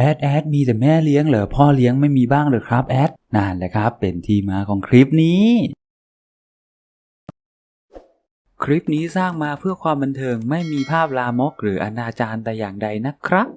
แอดแอดมีแต่แม่เลี้ยงเหรอพ่อเลี้ยงไม่มีบ้างเหรอครับแอดนั่นแหละครับเป็นที่มาของคลิปนี้ คลิปนี้สร้างมาเพื่อความบันเทิงไม่มีภาพลามกหรืออนาจารแต่อย่างใดนะครับ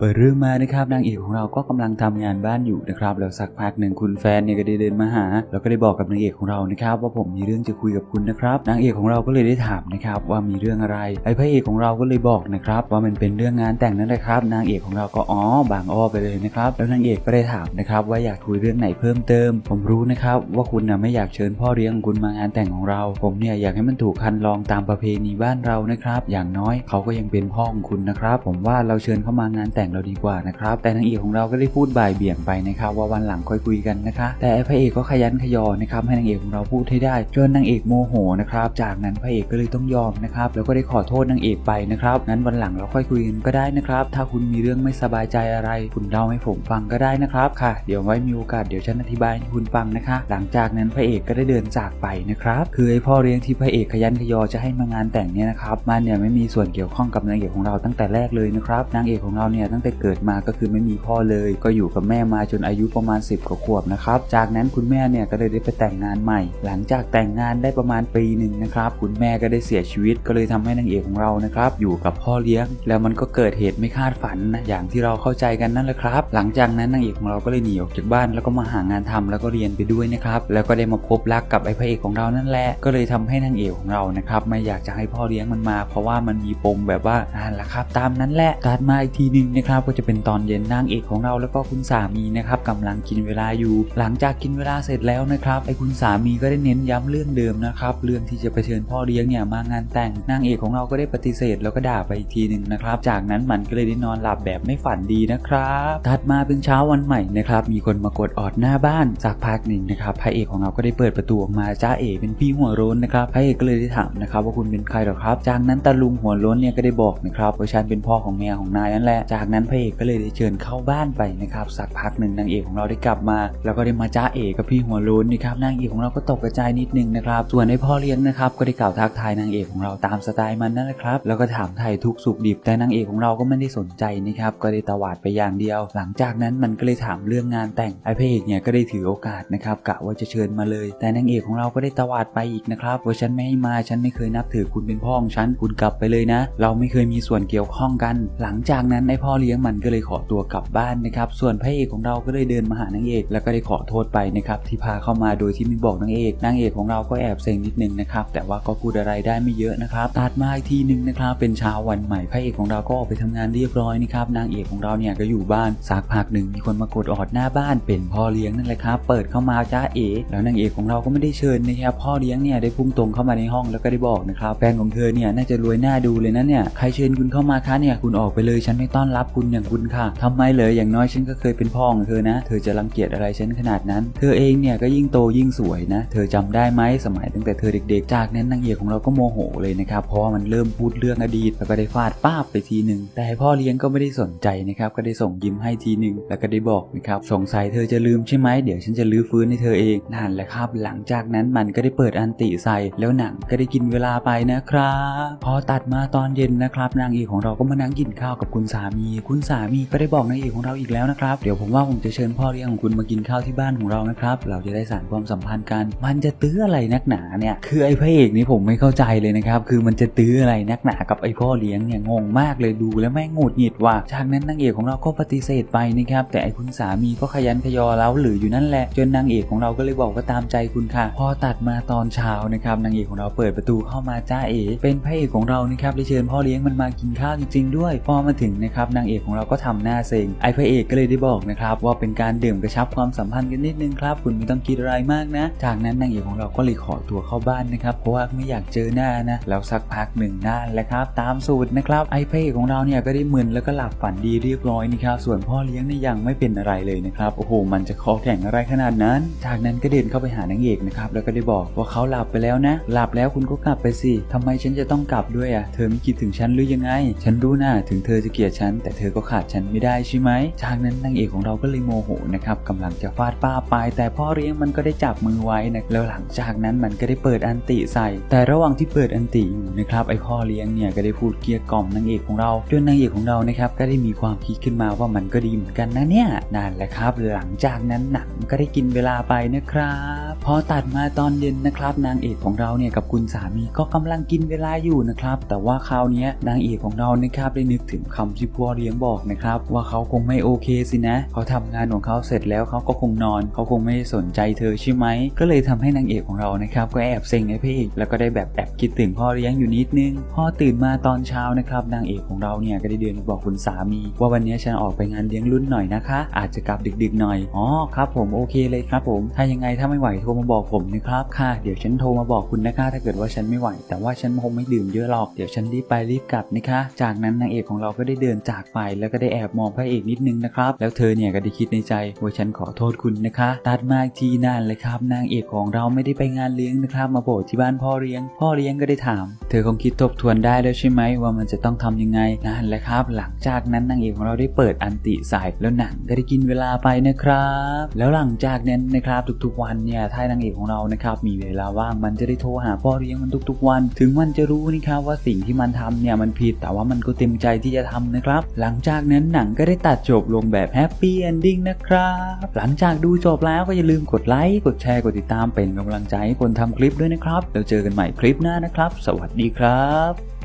เปิดเรื่องมานะครับนางเอกของเราก็กำลังทำงานบ้านอยู่นะครับแล้วสักพักหนึ่งคุณแฟนเนี่ยก็ได้เดินมาหา แล้วก็ได้บอกกับนางเอกของเรานะครับว่าผมมีเรื่องจะคุยกับคุณนะครับนางเอกของเราก็เลยได้ถามนะครับว่ามีเรื่องอะไรไอ้พระเอกของเราก็เลยบอกนะครับว่ามันเป็นเรื่องงานแต่งนั่นแหละครับ นางเอกของเราก็อ๋อบางอ้อไปเลยนะครับแล้วนางเอกก็ได้ถามนะครับว่าอยากคุยเรื่องไหนเพิ่มเติม ผมรู้นะครับว่าคุณน่ะไม่อยากเชิญพ่อเลี้ยงคุณมางานแต่งของเรา ผมเนี่ยอยากให้มันถูกคันลองตามประเพณีบ้านเรานะครับ อย่างน้อยเขาก็ยังเป็นพ่อของคุณนะครับ ผมว่าเราเชิญเข้ามางานแต่งเราดีกว่านะครับ แต่นางเอกของเราก็ได้พูดบ่ายเบี่ยงไปนะครับว่าวันหลังค่อยคุยกันนะคะ แต่พระเอกก็ขยันขยอนะครับให้นางเอกของเราพูดให้ได้จนนางเอกโมโหนะครับจากนั้นพระเอกก็เลยต้องยอมนะครับแล้วก็ได้ขอโทษนางเอกไปนะครับงั้นวันหลังเราค่อยคุยกันก็ได้นะครับ ถ้าคุณมีเรื่องไม่สบายใจอะไร คุณเล่าให้ผมฟังก็ได้นะครับค่ะ เดี๋ยวไว้มีโอกาสเดี๋ยวฉันอธิบายให้คุณฟังนะคะ หลังจากนั้นพระเอกก็ได้เดินจากไปนะครับคือไอ้พ่อเลี้ยงที่พระเอกขยันขยอจะให้มางานแต่งเนี่ยนะครับมันเนี่ยไม่มีส่วนเกี่ยวข้องกับนางเอกของเราตั้งแต่แรกเลยนะครับนางเอกของเราเนี่ยตั้งแต่เกิดมาก็คือไม่มีพ่อเลย ก็อยู่กับแม่มาจนอายุประมาณ 10กว่าขวบนะครับ จากนั้นคุณแม่เนี่ยก็เลยได้ไปแต่งงานใหม่ หลังจากแต่งงานได้ประมาณปีหนึ่งนะครับ คุณแม่ก็ได้เสียชีวิตก็เลยทำให้นางเอกของเรานะครับ อยู่กับพ่อเลี้ยง แล้วมันก็เกิดเหตุไม่คาดฝันนะอย่างที่เราเข้าใจกันนั่นแหละครับ หลังจากนั้นนางเอกของเราก็เลยหนีออกจากบ้าน แล้วก็มาหางานทำแล้วก็เรียนไปด้วยนะครับ แล้วก็ได้มาพบรักกับไอ้พระเอกของเรานั่นแหละ ก็เลยทำให้นางเอกของเรานะครับไม่อยากจะให้พ่อเลี้ยงมันมา เพราะว่ามันมีปมแบบว่านั่นแหละครับ ตามนั้นแหละการมาอีกทีหนึ่งนะครับก็จะเป็นตอนเย็นนางเอกของเราแล้วก็คุณสามีนะครับกำลังกินเวลาอยู่ หลังจากกินเวลาเสร็จแล้วนะครับไอ้คุณสามีก็ได้เน้นย้ำเรื่องเดิมนะครับเรื่องที่จะไปเชิญพ่อเลี้ยงเนี่ยมางานแต่งนางเอกของเราก็ได้ปฏิเสธแล้วก็ด่าไปอีกทีหนึ่งนะครับจากนั้นมันก็เลยได้นอนหลับแบบไม่ฝันดีนะครับถัดมาเป็นเช้าวันใหม่นะครับมีคนมากดออดหน้าบ้านสักพักหนึ่งนะครับพระเอกของเราก็ได้เปิดประตูออกมาจ้าเอ๋เป็นพี่หัวโล้นนะครับพระเอกก็เลยได้ถามนะครับว่าคุณเป็นใครหรอครับ จากนั้นตาลุงหัวโล้นเนี่ยก็ได้บอกนะครับว่าฉันเป็นพ่อของเมียของนายนั่นแหละจากนั้นพระเอกก็เลยได้เชิญเข้าบ้านไปนะครับสักพักหนึ่งนางเอกของเราได้กลับมา แล้วก็ได้มาจ้าเอ๋กับพี่หัวโล้นนะครับนางเอกของเราก็ตกกระจายนิดนึงนะครับส่วนไอ้พ่อเลี้ยงนะครับก็ได้กล่าวทักทายนางเอกของเราตามสไตล์มันนั่นแหละครับแล้วก็ถามไทยทุกสุขดิบแต่นางเอกของเราก็ไม่ได้สนใจนะครับก็ได้ตวาดไปอย่างเดียว หลังจากนั้นมันก็เลยถามเรื่องงานแต่งไอ้พระเอกเนี่ยก็ได้ถือโอกาสนะครับกะว่าจะเชิญมาเลย แต่นางเอกของเราก็ได้ตวาดไปอีกนะครับว่าฉันไม่ให้มาฉันไม่เคยนับถือคุณเป็นพ่อของฉันคุณกลับไปเลยนะ เราไม่เคยมีส่วนเกี่ยวข้องกัน หลังจากนั้นไอ้พ่อเลี้ยงมันก็เลยขอตัวกลับบ้านนะครับส่วนพระเอกของเราก็เลยเดินมาหานางเอก แล้วก็ได้ขอโทษไปนะครับที่พาเข้ามาโดยที่ไม่บอกนางเอกนางเอกของเราก็แอบเซ็งนิดนึงนะครับแต่ว่าก็พูดอะไรได้ไม่เยอะนะครับตัดมาอีกทีหนึ่งนะครับเป็นเช้าวันใหม่พระเอกของเราก็ออกไปทำงานเรียบร้อยนะครับนางเอกของเราเนี่ยก็อยู่บ้านสักพักหนึ่งมีคนมากดออดหน้าบ้านเป็นพ่อเลี้ยงนั่นแหละครับเปิดเข้ามาจ้าเอ๋แล้วนางเอกของเราก็ไม่ได้เชิญนะครับพ่อเลี้ยงเนี่ยได้พุ่งตรงเข้ามาในห้องแล้วก็ได้บอกนะครับแฟนของเธอเนี่ยน่าจะรวยหน้าดูเลยนะเนี่ยใครเชิญคุณเข้ามาคะเนี่ยคุณออกไปเลยฉันไม่ต้อนรับคุณอย่างคุณค่ะทำไมเลยอย่างน้อยฉันก็เคยเป็นพ่อของเธอนะ เธอจะรังเกียจอะไรฉันขนาดนั้น เธอเองเนี่ยก็ยิ่งโตยิ่งสวยนะ เธอจำได้ไหมสมัยตั้งแต่เธอเด็กๆ จากนั้นนางเอกของเราก็โมโหเลยนะครับ เพราะว่ามันเริ่มพูดเรื่องอดีตแล้วก็ได้ฟาดป้าบไปทีหนึ่ง แต่พ่อเลี้ยงก็ไม่ได้สนใจนะครับ ก็ได้ส่งยิ้มให้ทีหนึ่งแล้วก็ได้บอกนะครับ สงสัยเธอจะลืมใช่ไหมเดี๋ยวฉันจะลื้อฟื้นให้เธอเองนั่นแหละครับ หลังจากนั้นมันก็ได้เปิดอันติใส่แล้วหนังก็ได้กินเวลาไปนะครับ พอตัดมาตอนเย็นนะครับ นางเอกของเราก็มานั่งกินข้าวกับคุณสามีคุณสามีก็ได้บอกนางเอกของเราอีกแล้วนะครับ เดี๋ยวผมว่าผมจะเชิญพ่อเลี้ยงของคุณมากินข้าวที่บ้านของเรานะครับ เราจะได้สานความสัมพันธ์กัน มันจะตื้ออะไรนักหนาเนี่ย คือไอ้พระเอกนี่ผมไม่เข้าใจเลยนะครับ คือมันจะตื้ออะไรนักหนากับไอ้พ่อเลี้ยงเนี่ยงงมากเลยดูแล้วแม่งหงุดหงิดว่ะ จากนั้นนางเอกของเราก็ปฏิเสธไปนะครับ แต่ไอ้คุณสามีก็ขยันขยอแล้วหรืออยู่นั่นแหละ จนนางเอกของเราก็เลยบอกว่าตามใจคุณค่ะ พอตัดมาตอนเช้านะครับนางเอกของเราเปิดประตูเข้ามาจ้าเอ๋เป็นพระเอกของเรานะครับได้เชิญพ่อเลี้ยงมันมากินข้าวจริงๆด้วย พอมาถึงนะครับนางเอกของเราก็ทำหน้าเซ็งไอ้พระเอกก็เลยได้บอกนะครับว่าเป็นการดื่มกระชับความสัมพันธ์กันนิดนึงครับคุณไม่ต้องคิดอะไรมากนะ จากนั้นนางเอกของเราก็เลยขอตัวเข้าบ้านนะครับเพราะว่าไม่อยากเจอหน้านะแล้วสักพักหนึ่งนั่นแหละครับตามสูตรนะครับไอ้พระเอกของเราเนี่ยก็ได้มึนแล้วก็หลับฝันดีเรียบร้อยนะครับส่วนพ่อเลี้ยงเนี่ยยังไม่เป็นอะไรเลยนะครับโอ้โหมันจะคอแข็งอะไรขนาดนั้น จากนั้นก็เดินเข้าไปหานางเอกนะครับแล้วก็ได้บอกว่าเขาหลับไปแล้วนะ หลับแล้วคุณก็กลับไปสิทำไมฉันจะต้องกลับด้วยอะเธอไม่คิดถึงฉันหรือยังไง ฉันรู้นะถึงเธอจะเกลียดฉันแต่เธอก็ขาดฉันไม่ได้ใช่ไหมจากนั้นนางเอกของเราก็เลยโมโหนะครับกำลังจะฟาดป้าไป แต่พ่อเลี้ยงมันก็ได้จับมือไว้นะแล้วหลังจากนั้นมันก็ได้เปิดอันติใส่ แต่ระหว่างที่เปิดอันติอยู่นะครับไอพ่อเลี้ยงเนี่ยก็ได้พูดเกลี้ยกล่อมนางเอกของเราจนนางเอกของเรานะครับก็ได้มีความคิดขึ้นมาว่ามันก็ดีเหมือนกันนะเนี่ยนั่นแหละครับ หลังจากนั้นหนังก็ได้กินเวลาไปนะครับพอตัดมาตอนเย็นนะครับ นางเอกของเราเนี่ยกับคุณสามีก็กำลังกินเวลาอยู่นะครับแต่ว่าคราวนี้นางเอกของเรานะครับได้นึกถึงคำที่พ่อเลี้ยงี้ยงบอกนะครับว่าเขาคงไม่โอเคสินะ เขาทำงานของเขาเสร็จแล้วเขาก็คงนอน เขาคงไม่สนใจเธอใช่ไหม ก็เลยทำให้นางเอกของเรานะครับก็แอบเซ็งไอ้พระเอกแล้วก็ได้แบบแอบคิดถึงพ่อเลี้ยงอยู่นิดนึงพอตื่นมาตอนเช้านะครับนางเอกของเราเนี่ยก็ได้เดินไปบอกคุณสามี ว่าวันนี้ฉันออกไปงานเลี้ยงรุ่นหน่อยนะคะ อาจจะกลับดึกๆหน่อยอ๋อครับผมโอเคเลยครับผม ถ้ายังไงถ้าไม่ไหวโทรมาบอกผมนะครับค่ะ เดี๋ยวฉันโทรมาบอกคุณนะคะ ถ้าเกิดว่าฉันไม่ไหว แต่ว่าฉันคงไม่ดื่มเยอะหรอกเดี๋ยวฉันรีบไปรีบกลับนะคะ จากนั้นนางเอกของเราก็ได้เดินจากไปแล้วก็ได้แอบมองพระเอกนิดนึงนะครับ แล้วเธอเนี่ยก็ได้คิดในใจว่าฉันขอโทษคุณนะคะ ตัดมากที่นั่นเลยครับ นางเอกของเราไม่ได้ไปงานเลี้ยงนะครับ มาโผล่ที่บ้านพ่อเลี้ยง พ่อเลี้ยงก็ได้ถาม เธอคงคิดทบทวนได้แล้วใช่ไหมว่ามันจะต้องทำยังไงนั่นแหละครับ หลังจากนั้นนางเอกของเราได้เปิดอันติใส่แล้วหนังก็ได้กินเวลาไปนะครับ แล้วหลังจากนั้นนะครับทุกๆวันเนี่ยถ้านางเอกของเรานะครับมีเวลาว่างมันจะได้โทรหาพ่อเลี้ยงมันทุก ๆ วัน ถึงมันจะรู้นะครับว่าสิ่งที่มันทำเนี่ยมันผิดแต่ว่ามันก็เต็มใจที่จะทำนะครับหลังจากนั้นหนังก็ได้ตัดจบลงแบบแฮปปี้เอนดิ้งนะครับ หลังจากดูจบแล้วก็อย่าลืมกดไลค์กดแชร์กดติดตามเป็นกำลังใจให้คนทำคลิปด้วยนะครับ แล้วเจอกันใหม่คลิปหน้านะครับ สวัสดีครับ